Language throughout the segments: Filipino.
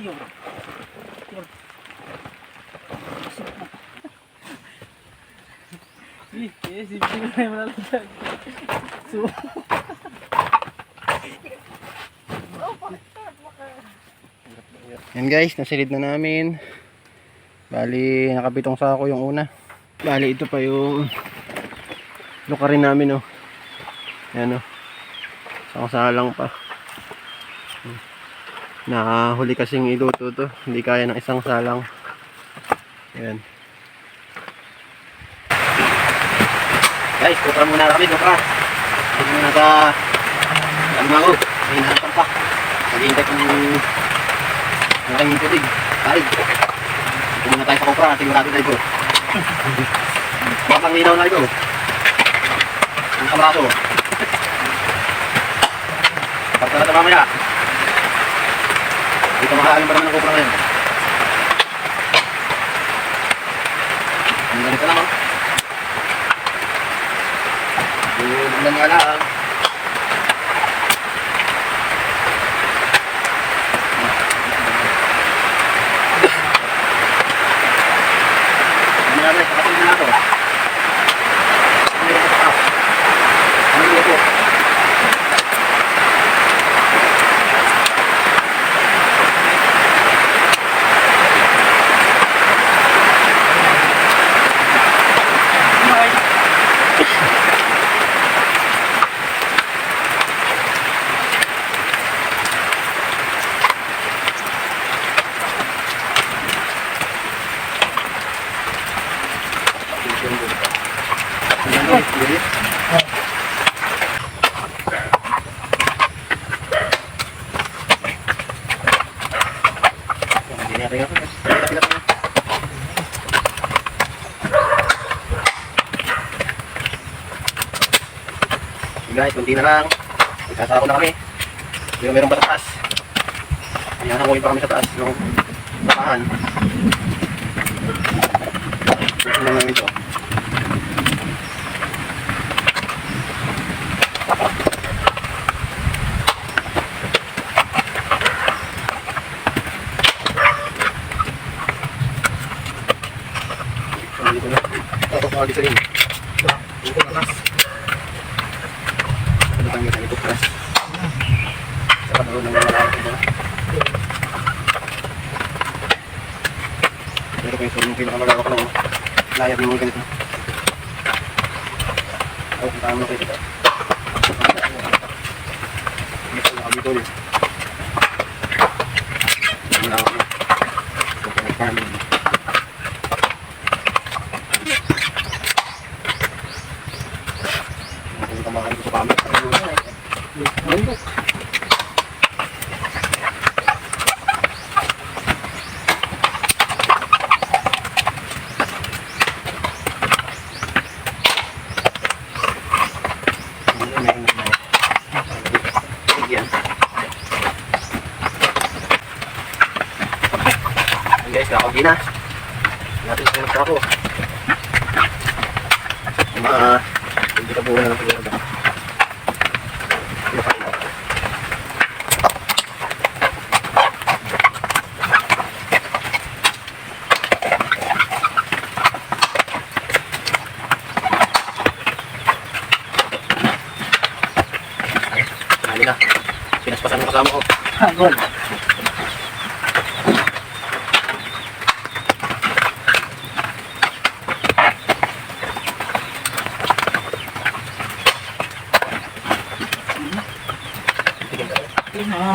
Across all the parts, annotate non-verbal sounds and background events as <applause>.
Yun. Yun. Sarap na. Sige, sige, sige na yung malalagdag. So, Yan guys, nasilid na namin. Bali, nakapitong sako yung una. Bali, ito pa yung luka rin namin, oh. Yan, oh. Sakasalang pa. Nakahuli kasing iluto to. Hindi kaya ng isang salang. Yan. Guys, kupra muna kami, kupra. Hindi muna sa... Ako? Hinahantan pa. Naghihintay ko ng ang aking tubig. Tarig. Ito muna tayo sa kupra. Sigurado tayo ko. <laughs> Bakang linaw na ito. Ang kamraso. Pagka na mamaya. Dito makaalim pa naman ng kupra ngayon. Ang ganito oh. Yung ulan nga lang. Ano namin, kapatid na ako. Ano yung ito? Ano yung ito? Ano yung Rin ako. Pilap-pilap na. Guys, kunti na lang. Magkasako na kami. Yung meron pa sa taas. Ayan, hanguin pa kami sa taas. Yung bakahan. Ito na lang ito. Dito na. Gisaling. Dito na taas. Ano tanggal ang ito taas. Sa patuloy ng mga lalaki ito. Pero kayo sa yung pinakamagawa ko ng layar ng mga ganito. Ay, kung tama kayo dito. Dito na kami tuloy. Wala ako. Kung. Ang guys, kakauwi na. Natin sa ako. Mga hindi ka buwan na lang siguro. Na? Pinaspasan mo kasama ko. Hagol.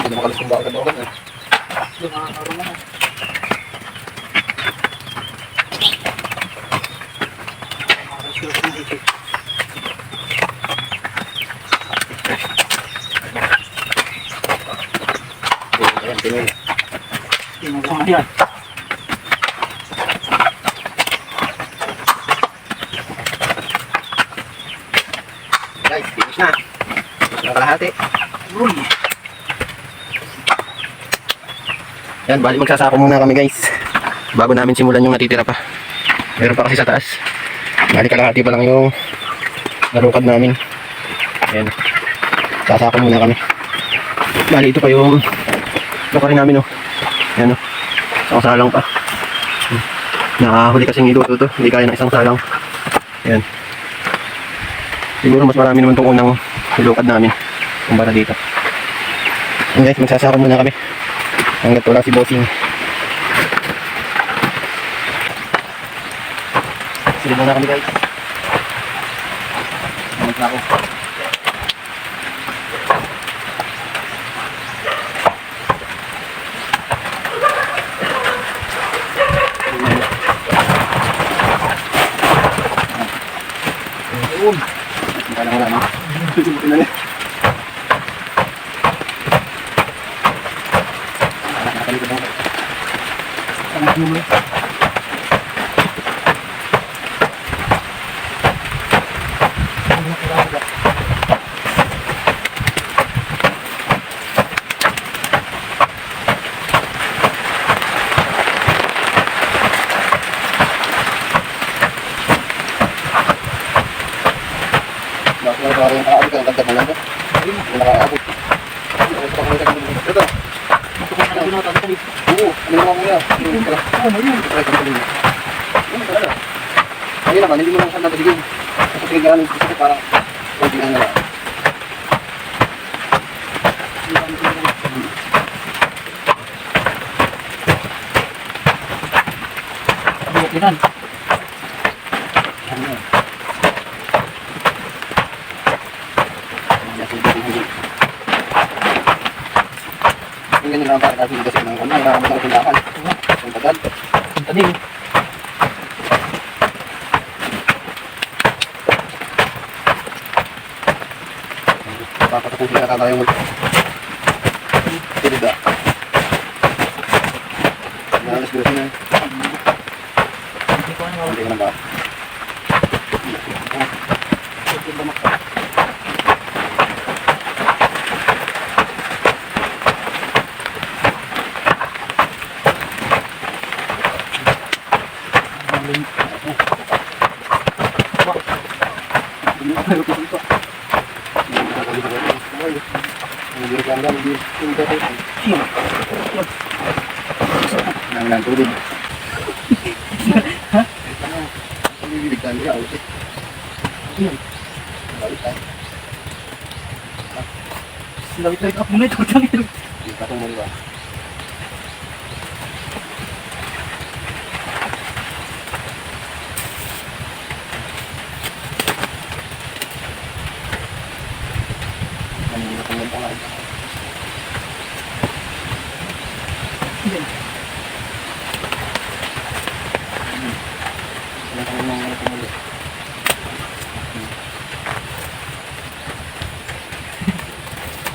Hindi na makalas kung bakit ang bawal. Yung mga karoon na. Ayan, nga yan. Guys, finish na. Ang kalahati. Uy. Yan, bali magsasako muna kami guys. Bago namin simulan yung natitira pa. Meron pa kasi sa taas. Bali kalahati pa lang yung narukad namin. Yan. Sasako muna kami. Bali ito pa yung luka rin namin oh. Yan oh. Isang salang pa. Nakahuli kasing iluto to. Hindi kaya ng isang salang. Yan. Siguro mas marami naman itong unang nilukad namin. Kumpara dito. Yan guys, magsasako muna kami. Hanggat wala si bossing. Sige muna kami guys. Ano na ako? Na wala? Susubukin na. Nakakalikod ako. Tama mo. Ganda mo lang to? Hindi nakaabot. Ito. Oo, ano naman mo yan? Try ko tuloy. Ano talaga? Ayun naman, hindi mo lang saan napasigil. Kasi pinagalan ko parang konti lang nila. Yan. Ano Yung ganyan lang para kasi kasi ng ano, kailangan mo lang tindakan. Ang tagal. Punta din. Papatapusin na tayo mo. Tilida. Nalas doon na. Hindi ko ano. Hindi ka na ba? Nang lang tubig. Bibig tayo niya, ulit. Balik tayo. Lawit-lawit up muna ito. Tangin. Hindi ka itong maliwa.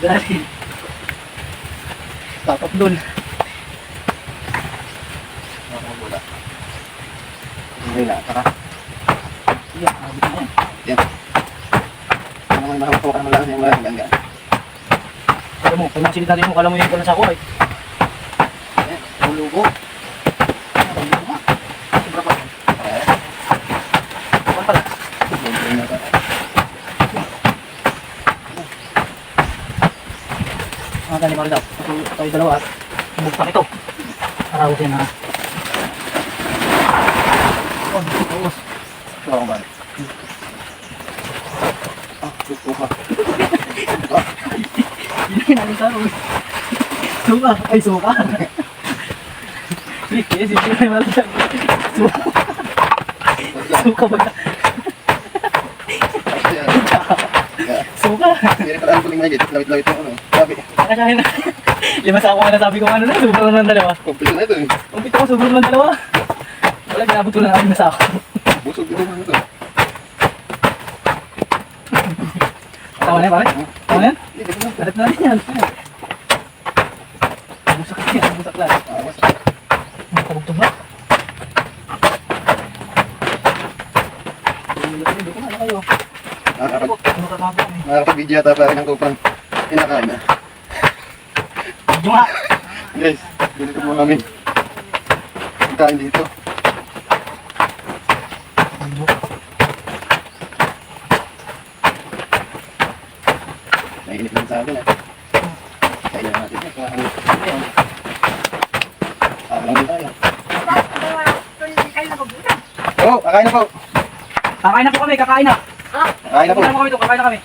Dahil. Tapos doon. Nakakabula. Hindi na, tara. Yan. Abot na yan. Ano naman makakuha ka naman lang yung mga ganyan. Alam mo, pag nakasilid natin mo, kala mo yung na sa ako. Eh, tulugo. Tulugo nga. Sobra pa. Eh, Ano pala? tulugo na ka. Mga daw. Ito, tayo dalawa at buktak ito. Arawos yan ha. Oh, tapos. Ito ako ba? Ah, gusto ka. Yun ang taro. Suka. Ay, suka. Sige, sige, sige. Malagyan. Suka. Suka ba? Suka. Hindi rin pala ang kuling mahigit. Lawit-lawit mo ano. Sabi, Nakasyahin na. <laughs> Lima sa ako nga nasabi ko ano na, sobrang naman dalawa. kompleto na ito eh. Umpit ako, sobrang naman dalawa. Wala, ginabot ko lang na sa ako. Busog ito man <laughs> ito. Tama na yan, pare? Tama na yan? Ito na. Na rin yan. Nakabugtog na. Kayo? Nakakapag Ano kakabo eh? nakakapag-video yata pa rin ang kupang kinakain na. Guys, dito po kami. Kain dito. Nainip lang sa akin ah. Na natin. Kaya ano, ayun. Ah, lang din tayo. Oh, kakain na po. Kakain na po kami, kakain na. Kakain na po. Kakain na po kami kakain na kami.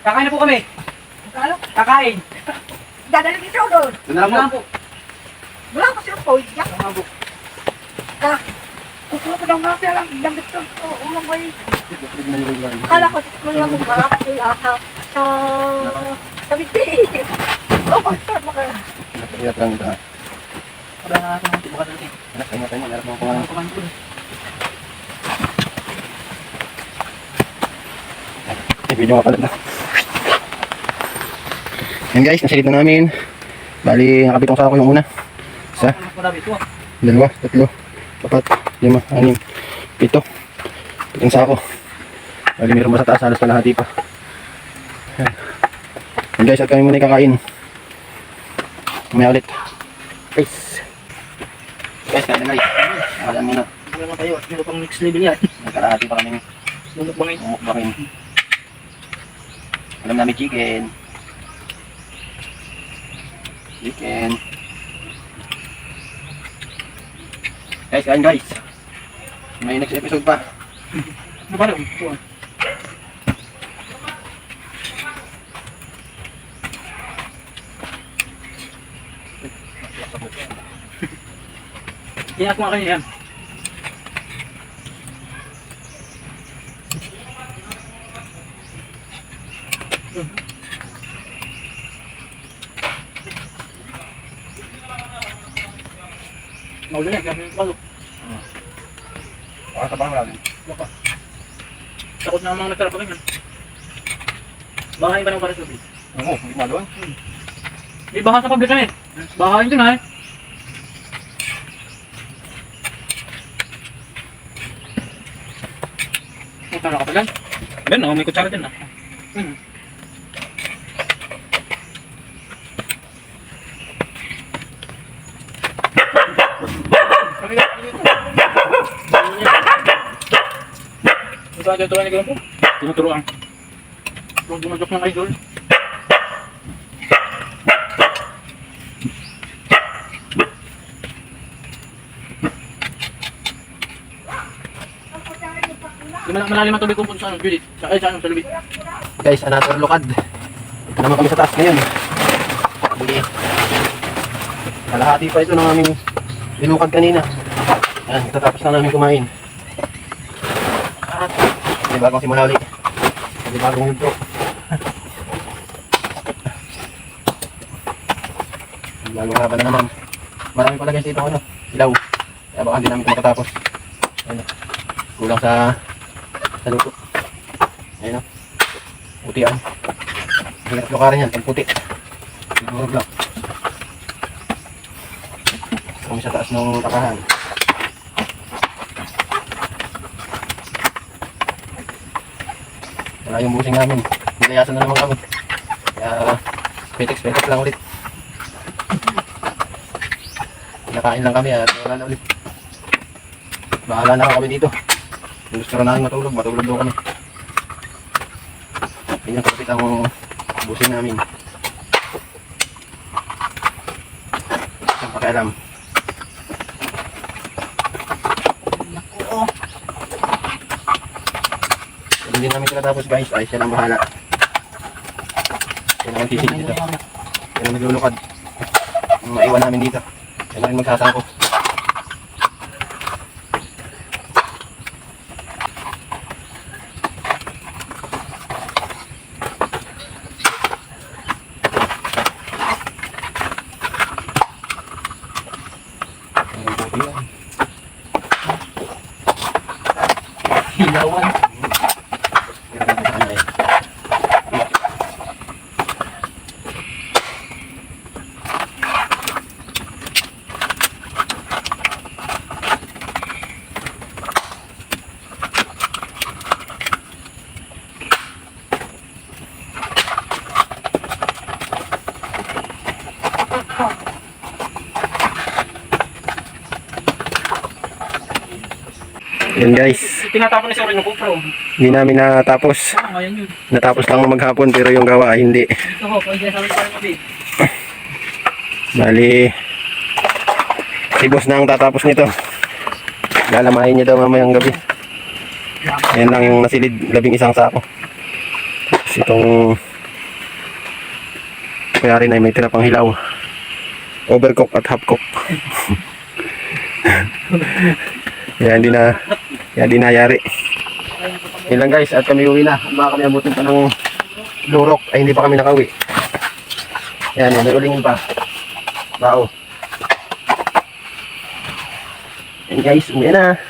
Kakain na po kami. Kakain. Dadalhin ito doon. Doon na lang po. Ano lang po. Wala ko siya po. Iyak. Kukuha ko ng mga lang. Damit ko. Ulang ko yun. Akala ko ko lang kung marap ko yung ata sa sa biti. Oh, pastor mo kayo. Nakakaya lang ito. ah. Wala na natin ang tibukan natin. Anak, tayo tayo. Mo Ano kumain. kumain po. May video nga pala na. Yan guys, nasilip na namin. Bali, nakabitong sa ako yung una. Isa, dalawa, tatlo, apat, lima, anim, pito. Pitong sa ako. Bali, meron ba sa taas? Halos kalahati pa. Yan. Yan guys, at kami muna kakain. Mamaya ulit. Guys. Guys, kain na guys. Alam muna. Ano naman kayo? Ano pang next level yan? Nagkalahati pa kami Bumukbangin. umukbakin. Alam namin chicken. Chicken. Guys, kain guys. May next episode pa. Ano ba ah. Ingat mo kayo yan. Maulan yan, kaya may balok. Baka sabang lang. Baka. Takot na ang mga nagtarap kami yan. Bahay ba ng para sa public? Oo, hindi malo. Di baha sa public kami. Bahay ito na eh. Punta na ka pala. Ben, oh, may kutsara din ah. Hmm. Ito aja turuan ni po. Tinuturuan. Huwag dumadok ng idol. Malalim ang tubig kung sa ano, Judith. Sa ay, sa ano, sa lubid. Guys, another lukad. Ito naman kami sa taas ngayon. Buli. Kalahati pa ito ng aming binukad kanina. Yan, tatapos na namin kumain. At, may bagong simula ulit. May bagong yugto. May bagong haba na naman. Marami pala guys dito ano, ilaw. Kaya baka hindi namin makatapos. Ayun. Kulang sa sa luto. Ayun. Puti ang. Hirap lukarin yan, pag puti. Siguro lang. Kami sa taas ng takahan. Wala yung busing namin. Nilayasan na naman kami. Kaya, petex-petex lang ulit. Nakain lang kami at wala na ulit. Bahala na kami dito. Gusto na namin matulog, matulog daw kami. Yan yung kapit ang busin namin. Ang pakialam. Oo. Kung hindi namin sila tapos guys, ay siya lang bahala. Siya naman titig dito. Siya lang naglulukad. Ang maiwan namin dito. Siya rin magsasangko. Ang buti yan. Hilawan. Ano eh. Yan guys. Tinatapon ni Sir yung kupro. Hindi namin natapos. Ah, ngayon yun. Natapos lang maghapon pero yung gawa ay hindi. Dito ho, pwede sa amin pa rin. Bali, si boss na ang tatapos nito. Lalamahin niya daw mamayang gabi. Yan lang yung nasilid, labing isang sako. Tapos itong kaya rin ay may tira pang hilaw. Overcook at half cook. <laughs> Kaya hindi na, kaya hindi nayari. Yun lang guys, at kami uwi na. Baka kami abutin pa ng lurok, ay hindi pa kami nakauwi. Yan, may ulingin pa. Bao. Yan guys, uwi na.